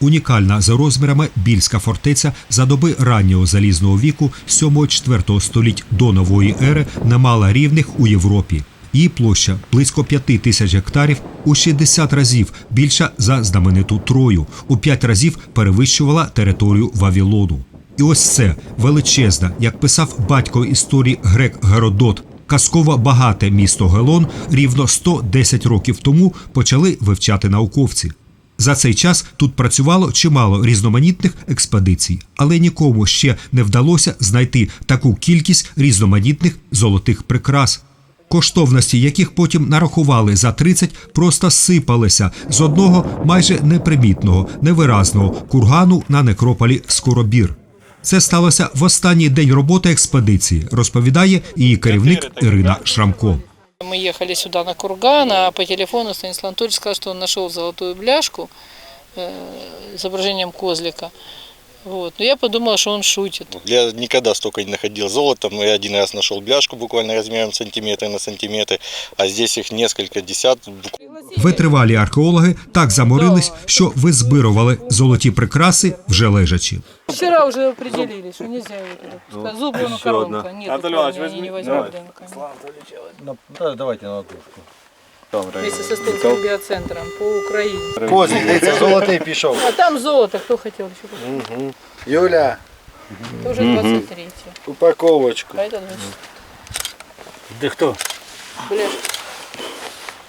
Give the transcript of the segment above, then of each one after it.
Унікальна за розмірами більська фортеця за доби раннього залізного віку 7-4 століть до нової ери не мала рівних у Європі. Її площа близько 5 тисяч гектарів у 60 разів більша за знамениту Трою, у 5 разів перевищувала територію Вавілону. І ось це величезна, як писав батько історії грек Геродот, казково багате місто Гелон рівно 110 років тому почали вивчати науковці. За цей час тут працювало чимало різноманітних експедицій, але нікому ще не вдалося знайти таку кількість різноманітних золотих прикрас, коштовності яких потім нарахували за 30, просто сипалися з одного майже непримітного, невиразного кургану на некрополі Скоробір. Це сталося в останній день роботи експедиції, розповідає її керівник Ірина Шрамко. Мы ехали сюда на курган, а по телефону Станислав Анатольевич сказал, что он нашел золотую бляшку с изображением козлика. Вот. Но я подумала, что он шутит. Я никогда столько не находил золота, но я один раз нашел бляшку буквально размером сантиметр на сантиметр, а здесь их несколько десятков. Витривалі археологи так заморились, що визбирували золоті прикраси вже лежачи. Вчера уже определили, что нельзя его. Зубы, ну, коронка. Нет, Анатолий Иванович, я не возьму, да, давайте на ладошку. Вместе со Стольким биоцентром по Украине. Козик, дивіться, золотий пішов. А там золото, кто хотел еще? купити. Угу. Юля. Це вже 23. Упаковочку. А це 20. Де хто? Бля.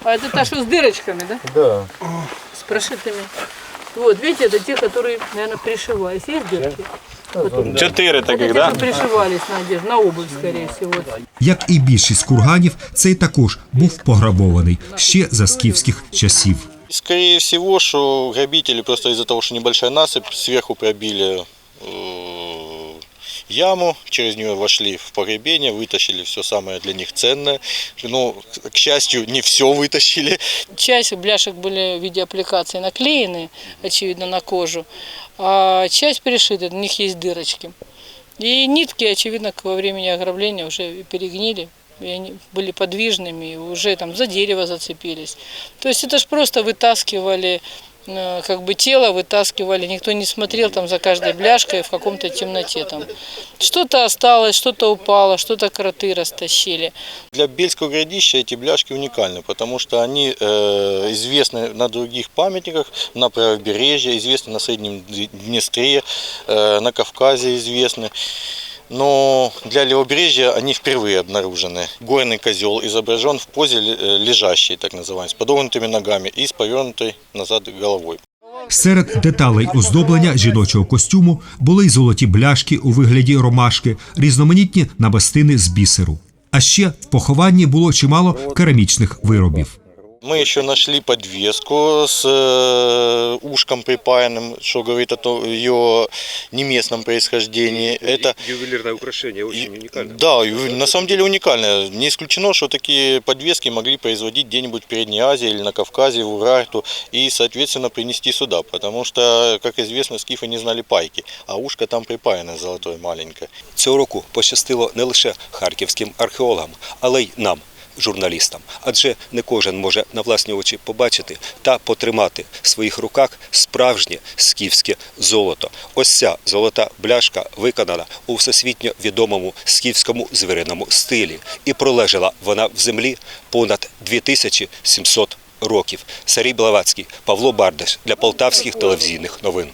А это та что с дырочками, да? Да. С прошитыми. Вот, видите, это те, которые, наверное, пришивались. Есть дырки? Вот, Четыре это те, что пришивались на одежду, на обувь, скорее всего. Як і більшість курганів, цей також був пограбований ще за скіфських часів. Скорее всего, что грабители просто из-за того, что небольшая насыпь, сверху пробили э, яму, через нее вошли в погребение, вытащили все самое для них ценное. Но, к счастью, не все вытащили. Часть бляшек были в виде аппликации наклеены, очевидно, на кожу, а часть перешита, на них есть дырочки. И нитки, очевидно, во времени ограбления уже перегнили, и они были подвижными, и уже там за дерево зацепились. То есть это же просто вытаскивали, э, как бы тело вытаскивали, никто не смотрел там за каждой бляшкой в каком-то темноте там. Что-то осталось, что-то упало, что-то кроты растащили. Для Бельского городища эти бляшки уникальны, потому что они э, известны на других памятниках, на правобережье, известны на Среднем Днестре, э, на Кавказе известны. Но для левобережья они впервые обнаружены. Горный козел изображен в позе э, лежащей, так называемой, с подогнутыми ногами и с повернутой назад головой. Серед деталей оздоблення жіночого костюму були й золоті бляшки у вигляді ромашки, різноманітні намистини з бісеру. А ще в похованні було чимало керамічних виробів. Мы еще нашли подвеску с э, ушком припаянным, что говорит о том, ее неместном происхождении. Это Ювелирное украшение, очень уникальное. Да, и на самом деле уникальное. Не исключено, что такие подвески могли производить где-нибудь в Передней Азии или на Кавказе, в Урарту, и, соответственно, принести сюда. Потому что, как известно, скифы не знали пайки, а ушко там припаяно золотое маленькое. Цього року пощастило не лише харківським археологам, але й нам, журналістам. Адже не кожен може на власні очі побачити та потримати в своїх руках справжнє скіфське золото. Ось ця золота бляшка виконана у всесвітньо відомому скіфському звіриному стилі, і пролежала вона в землі понад 2700 років. Сарій Блавацький, Павло Бардаш для полтавських телевізійних новин.